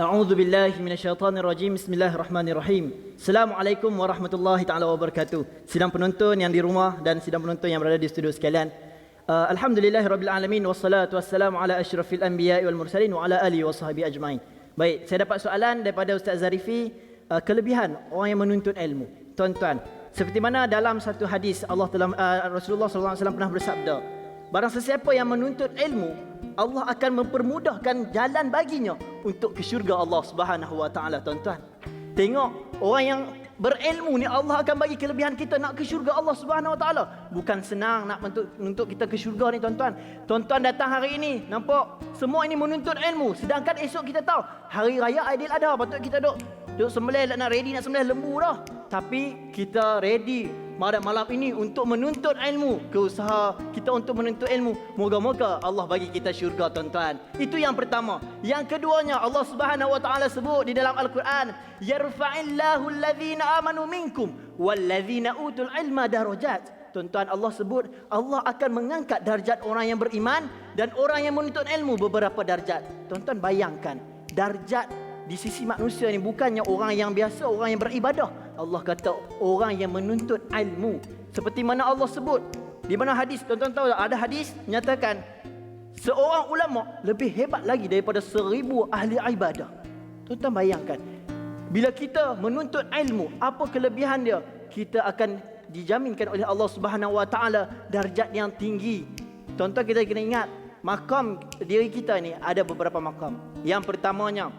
A'udzu billahi minasyaitonir rajim. Bismillahirrahmanirrahim. Assalamualaikum warahmatullahi taala wabarakatuh. Sidang penonton yang di rumah dan sidang penonton yang berada di studio sekalian. Uh, Alhamdulillahirabbil alamin wassalatu wassalamu ala asyrafil anbiya'i wal mursalin wa ala alihi washabihi ajmain. Baik, saya dapat soalan daripada Ustaz Zarifi uh, kelebihan orang yang menuntut ilmu. Tuan-tuan, seperti mana dalam satu hadis Allah telah uh, Rasulullah SAW pernah bersabda, barang sesiapa yang menuntut ilmu, Allah akan mempermudahkan jalan baginya untuk ke syurga Allah Subhanahu wa taala tuan-tuan. Tengok orang yang berilmu ni Allah akan bagi kelebihan kita nak ke syurga Allah Subhanahu wa taala. Bukan senang nak untuk untuk kita ke syurga ni tuan-tuan. Tuan-tuan datang hari ini nampak semua ini menuntut ilmu sedangkan esok kita tahu hari raya Aidiladha patut kita duk duk sembelih nak ready nak sembelih lembu dah. Tapi kita ready pada malam ini untuk menuntut ilmu. Ke usaha kita untuk menuntut ilmu. Moga-moga Allah bagi kita syurga tuan-tuan. Itu yang pertama. Yang keduanya Allah Subhanahu wa taala sebut di dalam al-Quran yarfa'illahu alladhina amanu minkum walladhina utul ilma darajat. Tuan-tuan Allah sebut Allah akan mengangkat darjat orang yang beriman dan orang yang menuntut ilmu beberapa darjat. Tuan-tuan bayangkan darjat di sisi manusia ni bukannya orang yang biasa, orang yang beribadah. Allah kata orang yang menuntut ilmu. Seperti mana Allah sebut. Di mana hadis, tuan-tuan tahu ada hadis menyatakan seorang ulama lebih hebat lagi daripada seribu ahli ibadah. Tuan-tuan bayangkan. Bila kita menuntut ilmu, apa kelebihan dia? Kita akan dijaminkan oleh Allah Subhanahu Wa Taala darjat yang tinggi. Tuan-tuan kita kena ingat, makam diri kita ni ada beberapa makam. Yang pertamanya,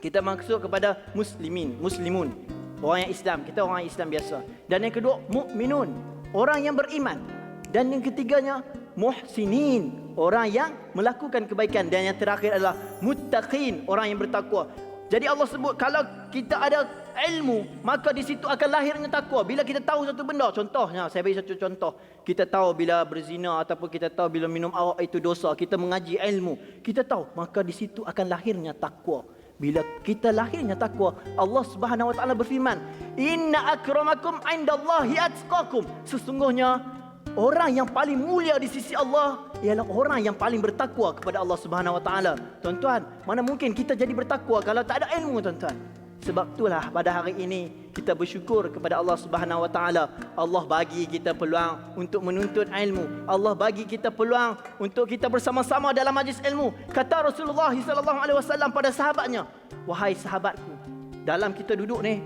kita maksud kepada muslimin, muslimun. Orang yang Islam, kita orang Islam biasa. Dan yang kedua, mukminun, orang yang beriman. Dan yang ketiganya, muhsinin, orang yang melakukan kebaikan dan yang terakhir adalah muttaqin, orang yang bertakwa. Jadi Allah sebut kalau kita ada ilmu, maka di situ akan lahirnya takwa. Bila kita tahu satu benda, contohnya saya bagi satu contoh. Kita tahu bila berzina ataupun kita tahu bila minum arak itu dosa, kita mengaji ilmu. Kita tahu, maka di situ akan lahirnya takwa. Bila kita lahirnya takwa, Allah Subhanahu wa taala berfirman, "Inna akramakum indallahi atqakum." Sesungguhnya orang yang paling mulia di sisi Allah ialah orang yang paling bertakwa kepada Allah Subhanahu wa taala. Tuan-tuan, mana mungkin kita jadi bertakwa kalau tak ada ilmu, tuan-tuan? Sebab itulah pada hari ini kita bersyukur kepada Allah Subhanahu Wa Taala. Allah bagi kita peluang untuk menuntut ilmu. Allah bagi kita peluang untuk kita bersama-sama dalam majlis ilmu. Kata Rasulullah sallallahu alaihi wasallam pada sahabatnya, "Wahai sahabatku, dalam kita duduk ni,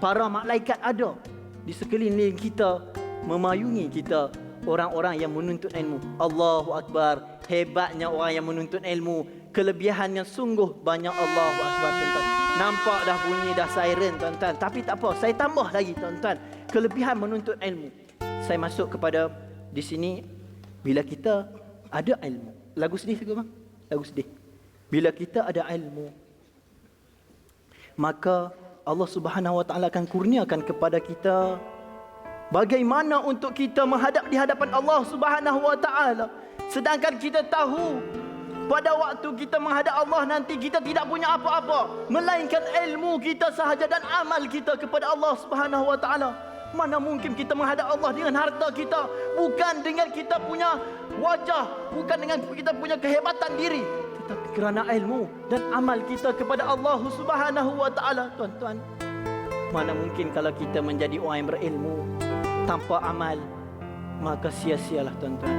para malaikat ada di sekeliling kita memayungi kita orang-orang yang menuntut ilmu. Allahu akbar. Hebatnya orang yang menuntut ilmu. Kelebihannya sungguh banyak Allahu akbar tuan-tuan. Nampak dah bunyi dah siren tuan-tuan. Tapi tak apa, saya tambah lagi tuan-tuan. Kelebihan menuntut ilmu. Saya masuk kepada di sini bila kita ada ilmu. Lagu sedih ke bang? Lagu sedih. Bila kita ada ilmu maka Allah Subhanahu Wa Taala akan kurniakan kepada kita bagaimana untuk kita menghadap di hadapan Allah Subhanahu Wa Taala. Sedangkan kita tahu pada waktu kita menghadap Allah nanti kita tidak punya apa-apa melainkan ilmu kita sahaja dan amal kita kepada Allah Subhanahu wa taala. Mana mungkin kita menghadap Allah dengan harta kita bukan dengan kita punya wajah, bukan dengan kita punya kehebatan diri, tetapi kerana ilmu dan amal kita kepada Allah Subhanahu wa taala, tuan-tuan. Mana mungkin kalau kita menjadi orang yang berilmu tanpa amal maka sia-sialah tuan-tuan.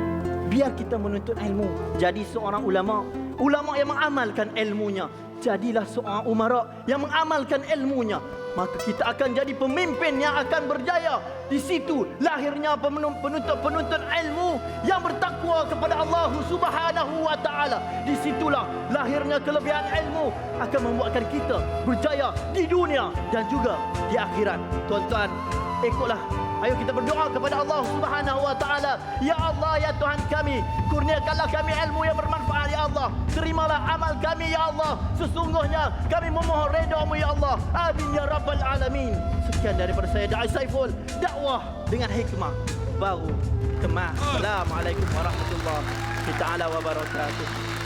Biar kita menuntut ilmu, jadi seorang ulama, ulama yang mengamalkan ilmunya. Jadilah seorang umara yang mengamalkan ilmunya. Maka kita akan jadi pemimpin yang akan berjaya. Di situ lahirnya penuntut-penuntut ilmu yang bertakwa kepada Allah Subhanahu wa taala. Di situlah lahirnya kelebihan ilmu akan membuatkan kita berjaya di dunia dan juga di akhirat. Tuan-tuan, ikutlah Ayo kita berdoa kepada Allah Subhanahu wa taala. Ya Allah ya Tuhan kami, kurniakanlah kami ilmu yang bermanfaat ya Allah. Terimalah amal kami ya Allah. Sesungguhnya kami memohon redha-Mu ya Allah. Amin ya rabbal alamin. Sekian daripada saya Dai Saiful, dakwah dengan hikmah baru kemas. Assalamualaikum warahmatullahi wabarakatuh.